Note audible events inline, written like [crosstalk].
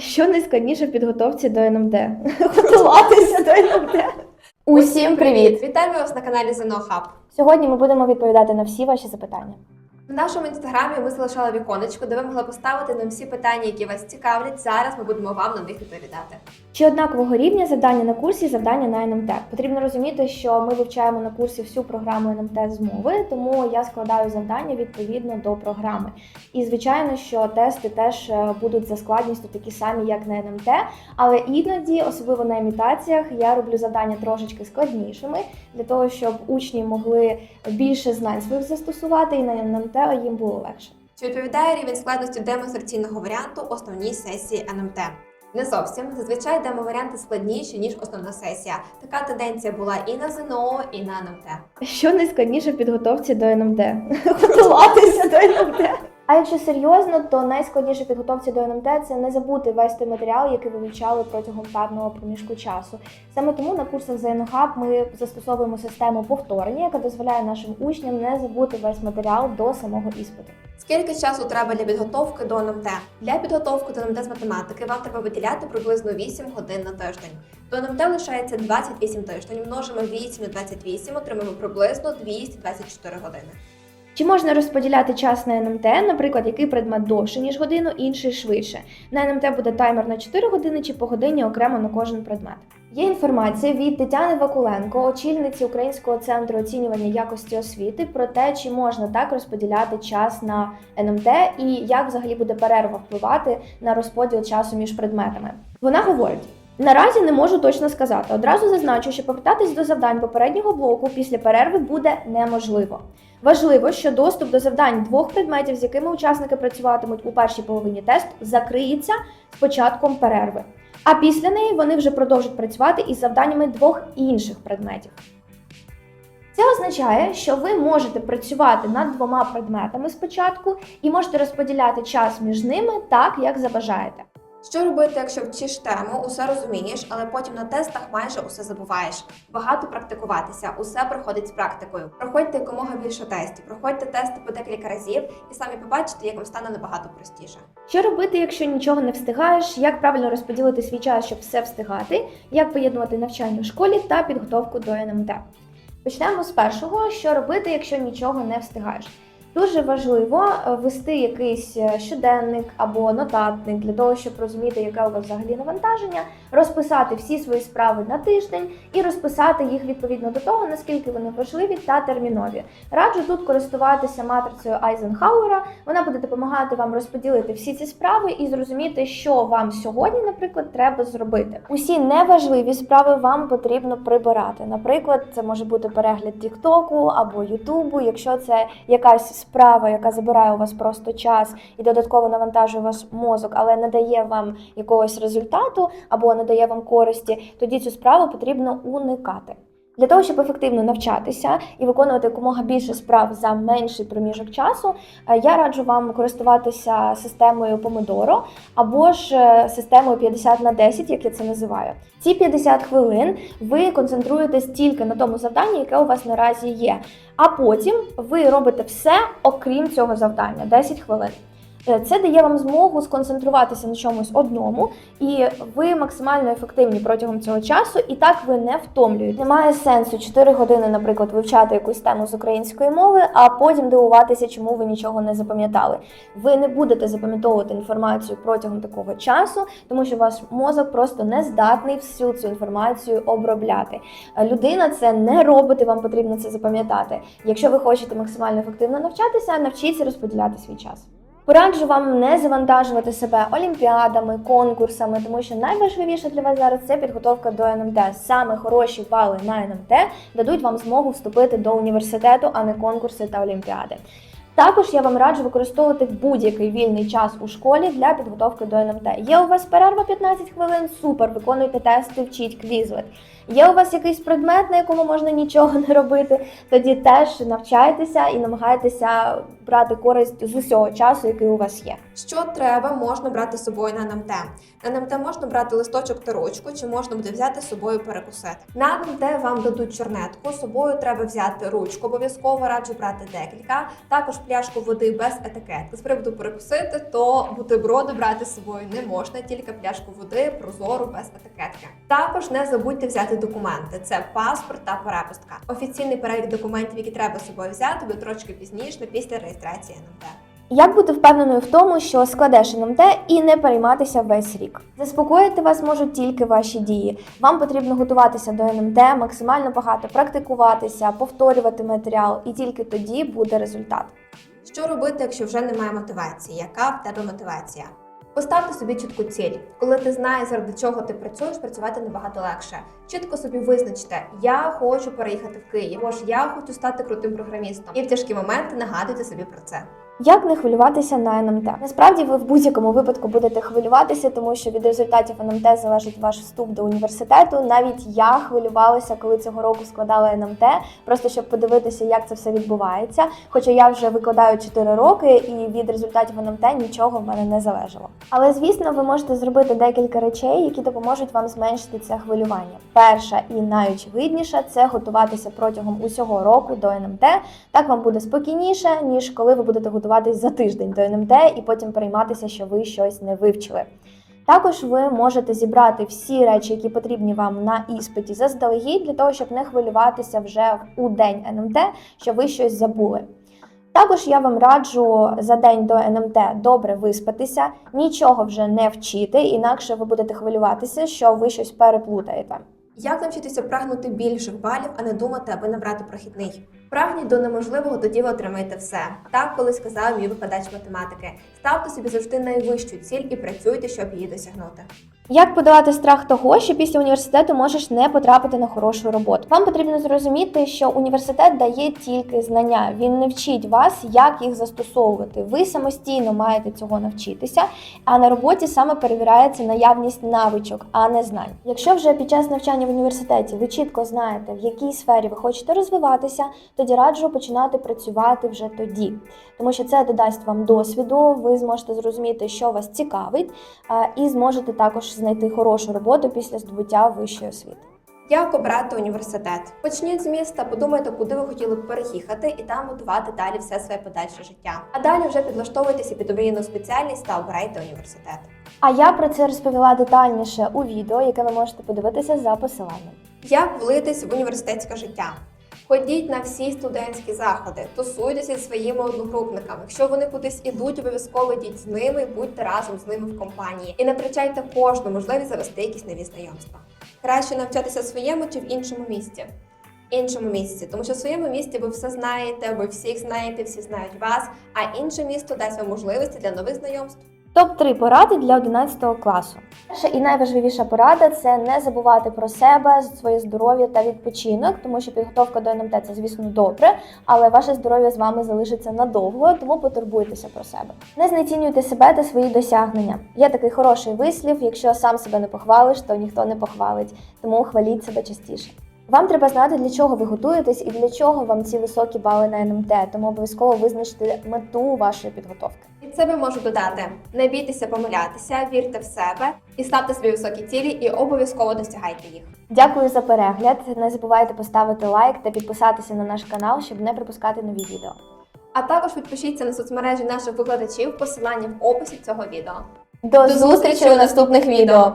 Що найскладніше в підготовці до НМД? [laughs] Готуватися до НМД. Усім привіт! Вітаємо вас на каналі ЗНО Хаб. Сьогодні ми будемо відповідати на всі ваші запитання. В нашому інстаграмі ми залишали віконечко, де ви могли поставити нам всі питання, які вас цікавлять. Зараз ми будемо вам на них відповідати. Чи однакового рівня завдання на курсі завдання на НМТ? Потрібно розуміти, що ми вивчаємо на курсі всю програму НМТ з мови, тому я складаю завдання відповідно до програми. І звичайно, що тести теж е, будуть за складністю такі самі, як на НМТ, але іноді, особливо на імітаціях, я роблю завдання трошечки складнішими для того, щоб учні могли більше знань своїх застосувати, і на НМТ їм було легше. Чи відповідає рівень складності демонстраційного варіанту основній сесії НМТ? Не зовсім. Зазвичай демо-варіанти складніші, ніж основна сесія. Така тенденція була і на ЗНО, і на НМТ. Що найскладніше в підготовці до НМТ? [laughs] Готуватися до НМД. А якщо серйозно, то найскладніше підготовці до НМТ це не забути весь той матеріал, який ви вивчали протягом певного проміжку часу. Саме тому на курсах ЗНОХАБ ми застосовуємо систему повторення, яка дозволяє нашим учням не забути весь матеріал до самого іспиту. Скільки часу треба для підготовки до НМТ? Для підготовки до НМТ з математики вам треба виділяти приблизно 8 годин на тиждень. До НМТ лишається 28 тиждень. Множимо 8 на 28, отримаємо приблизно 224 години. Чи можна розподіляти час на НМТ, наприклад, який предмет довше, ніж годину, інший швидше? На НМТ буде таймер на 4 години чи по годині окремо на кожен предмет. Є інформація від Тетяни Вакуленко, очільниці Українського центру оцінювання якості освіти, про те, чи можна так розподіляти час на НМТ і як взагалі буде перерва впливати на розподіл часу між предметами. Вона говорить. Наразі не можу точно сказати. Одразу зазначу, що повертатись до завдань попереднього блоку після перерви буде неможливо. Важливо, що доступ до завдань двох предметів, з якими учасники працюватимуть у першій половині тесту, закриється з початком перерви. А після неї вони вже продовжать працювати із завданнями двох інших предметів. Це означає, що ви можете працювати над двома предметами спочатку і можете розподіляти час між ними так, як забажаєте. Що робити, якщо вчиш тему, усе розумієш, але потім на тестах майже усе забуваєш? Багато практикуватися, усе проходить з практикою. Проходьте якомога більше тестів, проходьте тести по декілька разів і самі побачите, як вам стане набагато простіше. Що робити, якщо нічого не встигаєш? Як правильно розподілити свій час, щоб все встигати? Як поєднувати навчання в школі та підготовку до НМТ? Почнемо з першого, що робити, якщо нічого не встигаєш. Дуже важливо е, вести якийсь е, щоденник або нотатник для того, щоб розуміти, яке у вас взагалі навантаження, розписати всі свої справи на тиждень і розписати їх відповідно до того, наскільки вони важливі та термінові. Раджу тут користуватися матрицею Айзенхауера. Вона буде допомагати вам розподілити всі ці справи і зрозуміти, що вам сьогодні, наприклад, треба зробити. Усі неважливі справи вам потрібно прибирати. Наприклад, це може бути перегляд Тіктоку або Ютубу, якщо це якась справа, яка забирає у вас просто час і додатково навантажує ваш мозок, але не дає вам якогось результату або не дає вам користі, тоді цю справу потрібно уникати. Для того, щоб ефективно навчатися і виконувати якомога більше справ за менший проміжок часу, е, я раджу вам користуватися системою Pomodoro або ж е, системою 50 на 10, як я це називаю. Ці 50 хвилин ви концентруєтесь тільки на тому завданні, яке у вас наразі є. А потім ви робите все, окрім цього завдання 10 хвилин. Е, Це дає вам змогу сконцентруватися на чомусь одному, і ви максимально ефективні протягом цього часу, і так ви не втомлюєте. Немає сенсу 4 години, наприклад, вивчати якусь тему з української мови, а потім дивуватися, чому ви нічого не запам'ятали. Ви не будете запам'ятовувати інформацію протягом такого часу, тому що ваш мозок просто не здатний всю цю інформацію обробляти. Е, Людина це не робить, вам потрібно це запам'ятати. Якщо ви хочете максимально ефективно навчатися, навчіться розподіляти свій час. Пораджу вам не завантажувати себе олімпіадами, конкурсами, тому що найважливіше для вас зараз це підготовка до НМТ. Саме хороші бали на НМТ дадуть вам змогу вступити до університету, а не конкурси та олімпіади. Також я вам раджу використовувати будь-який вільний час у школі для підготовки до НМТ. Є у вас перерва 15 хвилин, супер, виконуйте тести, вчіть квізлет. Є у вас якийсь предмет, на якому можна нічого не робити, тоді теж навчайтеся і намагайтеся брати користь з усього часу, який у вас є. Що треба, можна брати з собою на НМТ. На НМТ можна брати листочок та ручку, чи можна буде взяти з собою перекусити. На НМТ вам дадуть чорнетку. З собою треба взяти ручку. Обов'язково раджу брати декілька. Також пляшку води без етикетки. З приводу перекусити, то бутерброди брати з собою не можна, тільки пляшку води прозору без етикетки. Також не забудьте взяти документи: це паспорт та перепустка. Офіційний перелік документів, які треба з собою взяти, буде трошки пізніше після реєстрації НМТ. Як бути впевненою в тому, що складеш НМТ і не перейматися весь рік? Заспокоїти вас можуть тільки ваші дії. Вам потрібно готуватися до НМТ, максимально багато практикуватися, повторювати матеріал, і тільки тоді буде результат. Що робити, якщо вже немає мотивації? Яка в тебе мотивація? Поставте собі чітку ціль. Коли ти знаєш, заради чого ти працюєш, працювати набагато легше. Чітко собі визначте, я хочу переїхати в Київ, або ж я хочу стати крутим програмістом. І в тяжкі моменти нагадуйте собі про це. Як не хвилюватися на НМТ? Насправді ви в будь-якому випадку будете хвилюватися, тому що від результатів НМТ залежить ваш вступ до університету. Навіть я хвилювалася, коли цього року складала НМТ, просто щоб подивитися, як це все відбувається. Хоча я вже викладаю 4 роки, і від результатів НМТ нічого в мене не залежало. Але звісно, ви можете зробити декілька речей, які допоможуть вам зменшити це хвилювання. Перша і найочевидніша це готуватися протягом усього року до НМТ. Так вам буде спокійніше, ніж коли ви будете готуватись за тиждень до НМТ і потім перейматися, що ви щось не вивчили. Також ви можете зібрати всі речі, які потрібні вам на іспиті заздалегідь, для того, щоб не хвилюватися вже у день НМТ, що ви щось забули. Також я вам раджу за день до НМТ добре виспатися, нічого вже не вчити, інакше ви будете хвилюватися, що ви щось переплутаєте. Як навчитися прагнути більших балів, а не думати, аби набрати прохідний? Прагніть до неможливого, тоді ви отримаєте все. Так колись сказав мій викладач математики. Ставте собі завжди найвищу ціль і працюйте, щоб її досягнути. Як подолати страх того, що після університету можеш не потрапити на хорошу роботу? Вам потрібно зрозуміти, що університет дає тільки знання. Він не вчить вас, як їх застосовувати. Ви самостійно маєте цього навчитися, а на роботі саме перевіряється наявність навичок, а не знань. Якщо вже під час навчання в університеті ви чітко знаєте, в якій сфері ви хочете розвиватися, тоді раджу починати працювати вже тоді, тому що це додасть вам досвіду. Ви зможете зрозуміти, що вас цікавить, і зможете також знайти хорошу роботу після здобуття вищої освіти. Як обрати університет? Почніть з міста, подумайте, куди ви хотіли б переїхати, і там будувати далі все своє подальше життя. А далі вже підлаштовуйтеся під омрійну спеціальність та обирайте університет. А я про це розповіла детальніше у відео, яке ви можете подивитися за посиланням. Як влитись в університетське життя? Ходіть на всі студентські заходи, тусуйтеся зі своїми одногрупниками. Якщо вони кудись ідуть, обов'язково йдіть з ними, будьте разом з ними в компанії і не кожну можливість завести якісь нові знайомства. Краще навчатися в своєму чи в іншому місті. Іншому місці, тому що в своєму місті ви все знаєте, ви всіх знаєте, всі знають вас, а інше місто дасть вам можливості для нових знайомств. Топ 3 поради для 11 класу. Перша і найважливіша порада це не забувати про себе, своє здоров'я та відпочинок, тому що підготовка до НМТ це, звісно, добре, але ваше здоров'я з вами залишиться надовго, тому потурбуйтеся про себе. Не знецінюйте себе та свої досягнення. Є такий хороший вислів: якщо сам себе не похвалиш, то ніхто не похвалить. Тому хваліть себе частіше. Вам треба знати, для чого ви готуєтесь і для чого вам ці високі бали на НМТ, тому обов'язково визначте мету вашої підготовки. Від себе можу додати: не бійтеся помилятися, вірте в себе і ставте собі високі цілі, і обов'язково досягайте їх. Дякую за перегляд. Не забувайте поставити лайк та підписатися на наш канал, щоб не пропускати нові відео. А також підпишіться на соцмережі наших викладачів, посилання в описі цього відео. До, зустрічі у наступних відео!